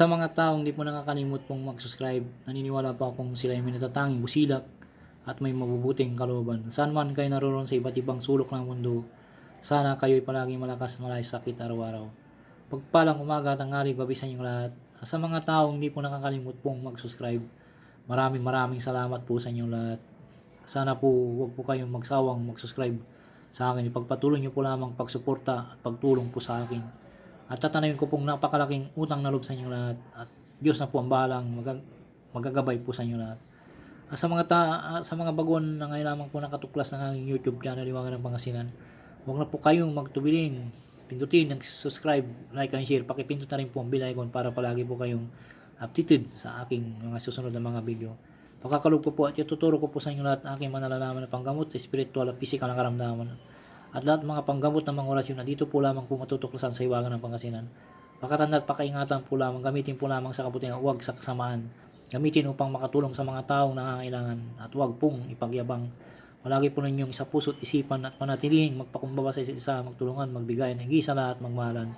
Sa mga taong di po nakakalimot pong mag-subscribe, naniniwala po akong sila ay may busilak at may mabubuting kalooban. Saan man kayo naroon sa iba't ibang sulok ng mundo, sana kayo'y palaging malakas malay sa sakit araw-araw. Pagpalang umaga, tanghali, gabi sa inyong lahat. Sa mga taong di po nakakalimot pong mag-subscribe, maraming maraming salamat po sa inyong lahat. Sana po huwag po kayong magsawang mag-subscribe sa akin. Ipagpatuloy niyo po lamang pagsuporta at pagtulong po sa akin. At tatanayin ko pong napakalaking utang na loob sa inyong lahat. At Diyos na po ang bahalang magag- magagabay po sa inyong lahat. At sa mga ta ah, sa mga baguhan na ngayon lamang po nakatuklas ng aking YouTube channel Liwangan ng Pangasinan, huwag na po kayong magtubiling. Pindutin, subscribe, like, and share. Pakipindot na rin po ang bell icon para palagi po kayong updated sa aking mga susunod na mga video. Pagkakalog ko po at ituturo ko po sa inyo lahat ng aking manalalaman na panggamot sa spiritual at physical na karamdaman. At lahat mga panggamot ng mga orasyon na dito po lamang po matutuklasan sa iwagan ng Pangasinan. Pakatanda at pakaingatan po lamang, gamitin po lamang sa kabutihan, huwag sa kasamaan. Gamitin upang makatulong sa mga taong nangangailangan at huwag pong ipagyabang. Palagi po ninyong isa puso't isipan at panatiling magpakumbaba sa isa, magtulungan, magbigay ng higit sa lahat, magmahalan.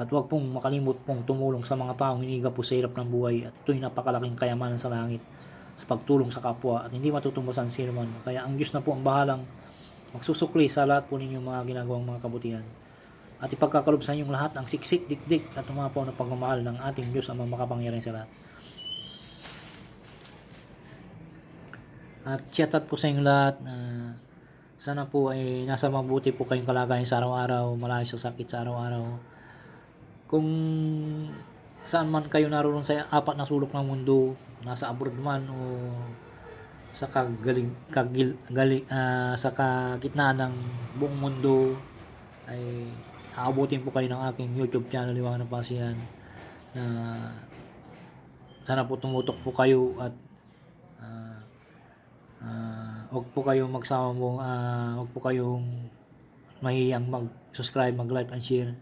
At huwag pong makalimot pong tumulong sa mga taong hiniga po sa hirap ng buhay at ito'y napakalaking kayamanan sa langit sa pagtulong sa kapwa at hindi matutumbasan sino man. Kaya ang Diyos na po ang bahalang magsusukli sa lahat po ninyong mga ginagawang mga kabutihan. At ipagkakalob sa inyong lahat ang siksik, dikdik at umapaw na pagmamahal ng ating Diyos ang makapangyarihan sa lahat. At shoutout po sa inyong lahat na sana po ay nasa mabuti po kayong kalagayan sa araw-araw, malayo sa sakit sa araw-araw. Kung saan man kayo naroon sa apat na sulok ng mundo, nasa abroad man o sa kagaling kagil gali, ah, sa kagitnaan ng buong mundo ay aabutin po kayo ng aking YouTube channel Liwangan ng Pasiyan na sana po tumutok po kayo at ah, ah, wag po kayong magsama mo ah, wag po kayong mahiyang mag-subscribe, mag-like and share.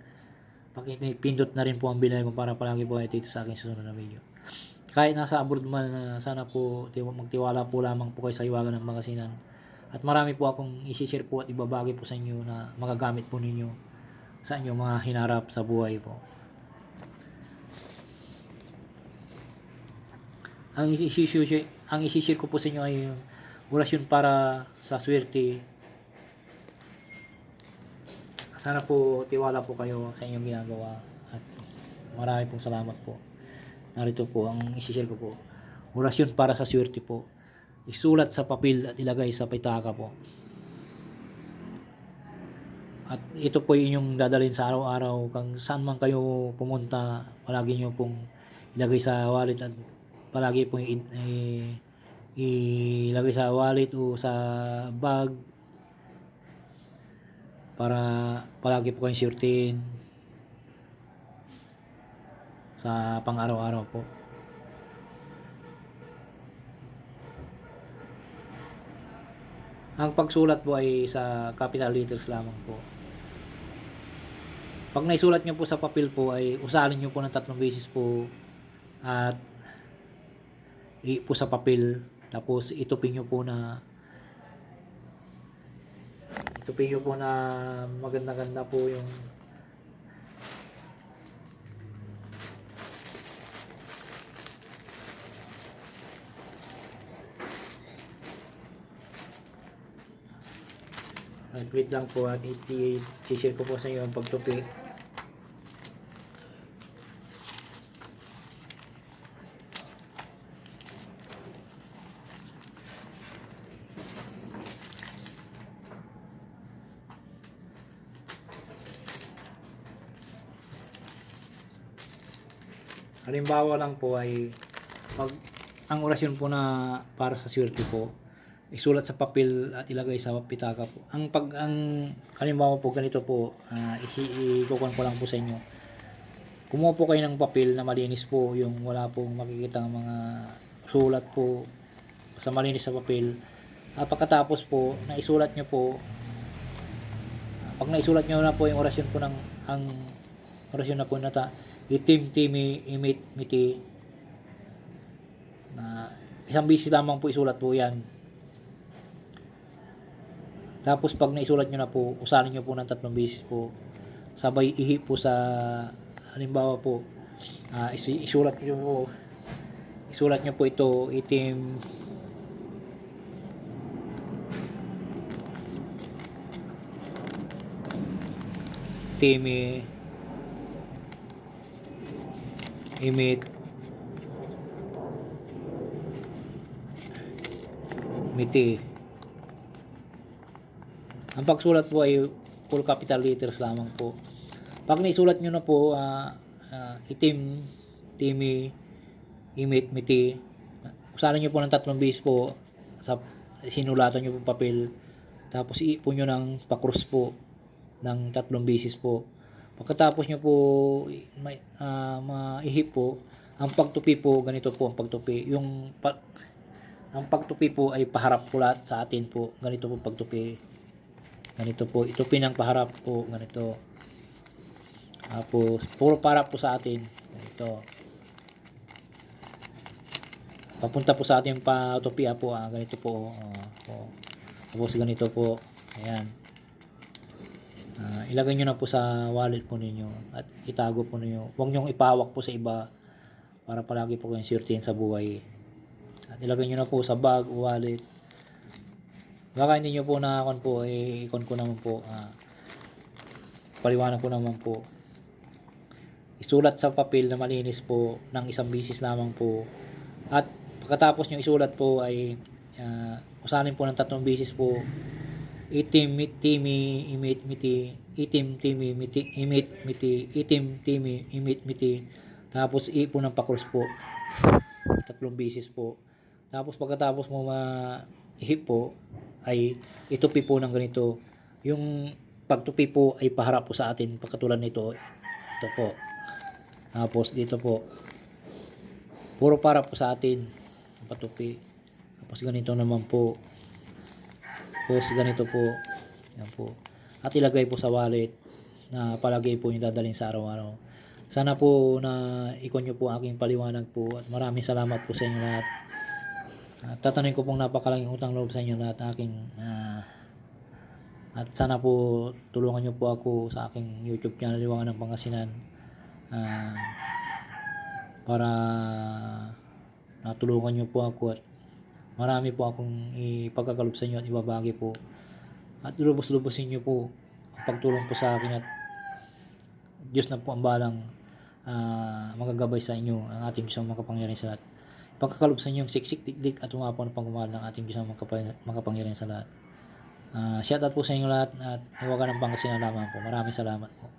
Pakipindot na rin po ang bilay mo para palagi po dito sa aking susunod na video kahit nasa abroad man na sana po tiwa- magtiwala po lamang po kayo sa iwagan ng magasinan. At marami po akong i-share po at ibabagi po sa inyo na magagamit po ninyo sa inyo mga hinarap sa buhay po. Ang isi-share ang isi-share ko po sa inyo ay yung orasyon para sa swerte. Sana po tiwala po kayo sa inyong ginagawa at marami pong salamat po narito po ang isi-share ko po. Orasyon para sa swerte po. Isulat sa papel at ilagay sa pitaka po. At ito po inyong dadalhin sa araw-araw kung saan man kayo pumunta palagi nyo pong ilagay sa wallet at palagi pong i- ilagay sa wallet o sa bag para palagi po kayong suretin sa pang-araw-araw po. Ang pagsulat po ay sa capital letters lamang po. Pag naisulat nyo po sa papel po ay usalin nyo po ng tatlong beses po at i po sa papel tapos itupin nyo po na itupin nyo po na maganda-ganda po yung Nag-greet lang po at i-share ko po sa inyo ang pagtupi. Halimbawa lang po ay pag ang orasyon po na para sa swerte po isulat sa papel at ilagay sa pitaka po. Ang pag ang halimbawa po ganito po, uh, ikukuhan ko lang po sa inyo. Kumuha po kayo ng papel na malinis po, yung wala pong makikita ng mga sulat po sa malinis sa papel. At pagkatapos po, naisulat nyo po, pag naisulat nyo na po yung orasyon po ng ang orasyon na po na ta, itim timi imit miti na isang bisi lamang po isulat po yan tapos pag naisulat nyo na po, usanin nyo po ng tatlong beses po. Sabay ihi po sa, halimbawa po, isi- isulat nyo po isulat nyo po ito itim timi imit miti ang pagsulat po ay full capital letters lamang po. Pag naisulat nyo na po ah, ah, itim timi imit miti usalan nyo po ng tatlong base po sa sinulatan nyo po papel tapos iipon nyo ng pakrus po ng tatlong beses po. Pagkatapos nyo po may, ah, maihip po ang pagtupi po ganito po ang pagtupi. Yung pa, ang pagtupi po ay paharap po lahat sa atin po. Ganito po pagtupi ganito po itupi ng paharap po ganito. Tapos puro paharap po sa atin ganito. Papunta po sa ating patupia po ah, ganito po oh, po. tapos ganito po ayan. Ah, ilagay nyo na po sa wallet po ninyo at itago po ninyo. Huwag nyong ipawak po sa iba para palagi po kayong sirtin sa buhay. At ilagay nyo na po sa bag wallet baka hindi nyo po nakakon po eh ikon ko naman po ah, paliwanag ko naman po. Isulat sa papel na malinis po ng isang bisis lamang po. At pagkatapos nyo isulat po ay ah, usanin po ng tatlong bisis po. Itim mit timi imit miti itim timi miti imit miti itim timi imit miti. Tapos ipo ng pakrus po. Tatlong bisis po. Tapos pagkatapos mo ma-hip po ay itupi po ng ganito. Yung pagtupi po ay paharap po sa atin pagkatulad nito ito po. Tapos dito po puro para po sa atin patupi. Tapos ganito naman po. Tapos ganito po. Yan po. At ilagay po sa wallet na palagay po yung dadalhin sa araw-araw. Sana po na ikon nyo po aking paliwanag po at maraming salamat po sa inyo lahat at tatanungin ko pong napakalaking utang loob sa inyo lahat aking ah, at sana po tulungan nyo po ako sa aking YouTube channel Liwangan ng Pangasinan. Ah, para natulungan nyo po ako at marami po akong ipagkakalob sa inyo at ibabagi po. At lubos-lubosin nyo po ang pagtulong po sa akin at Diyos na po ang balang ah, magagabay sa inyo ang ating Diyos ang makapangyarihan sa lahat pagkakalob sa inyong siksik tikdik at umapon ang pagmamahal ng ating Diyos ang makapa- makapangyarihan sa lahat. Ah, shout out po sa inyo lahat at huwag ng pangasinan lamang po. Maraming salamat po